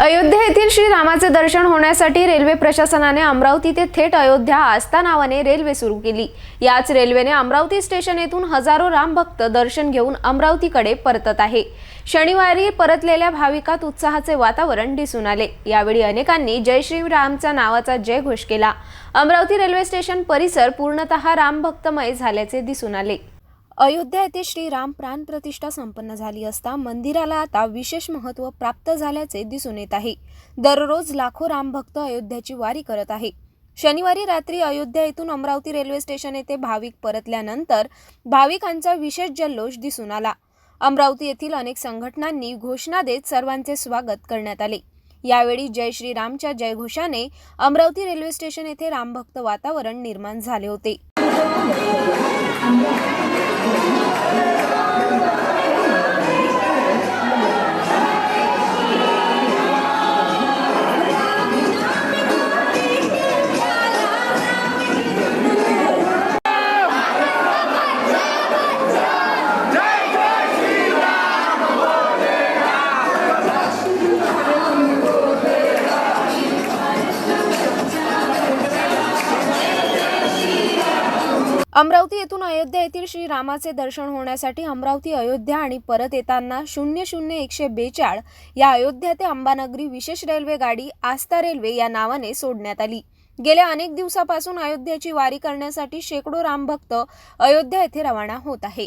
अयोध्या येथील श्रीरामाचे दर्शन होण्यासाठी रेल्वे प्रशासनाने अमरावती ते थेट अयोध्या आस्था नावाने रेल्वे सुरू केली. याच रेल्वेने अमरावती स्टेशन येथून हजारो रामभक्त दर्शन घेऊन अमरावतीकडे परतत आहे. शनिवारी परतलेल्या भाविकात उत्साहाचे वातावरण दिसून आले. यावेळी अनेकांनी जय श्रीरामचा नावाचा जय घोष केला. अमरावती रेल्वे स्टेशन परिसर पूर्णतः रामभक्तमय झाल्याचे दिसून आले. अयोध्या येथे श्रीराम प्राणप्रतिष्ठा संपन्न झाली असता मंदिराला आता विशेष महत्त्व प्राप्त झाल्याचे दिसून येत आहे. दररोज लाखो रामभक्त अयोध्याची वारी करत आहे. शनिवारी रात्री अयोध्या येथून अमरावती रेल्वे स्टेशन येथे भाविक परतल्यानंतर भाविकांचा विशेष जल्लोष दिसून आला. अमरावती येथील अनेक संघटनांनी घोषणा देत सर्वांचे स्वागत करण्यात आले. यावेळी जय श्रीरामच्या जयघोषाने अमरावती रेल्वे स्टेशन येथे रामभक्त वातावरण निर्माण झाले होते. अमरावती येथून अयोध्या येथील श्री रामाचे दर्शन होण्यासाठी अमरावती अयोध्या आणि परत येताना शून्य शून्य एकशे बेचाळ या अयोध्या ते अंबानगरी विशेष रेल्वे गाडी आस्था रेल्वे या नावाने सोडण्यात आली. गेल्या अनेक दिवसापासून अयोध्याची वारी करण्यासाठी शेकडो रामभक्त अयोध्या येथे रवाना होत आहे.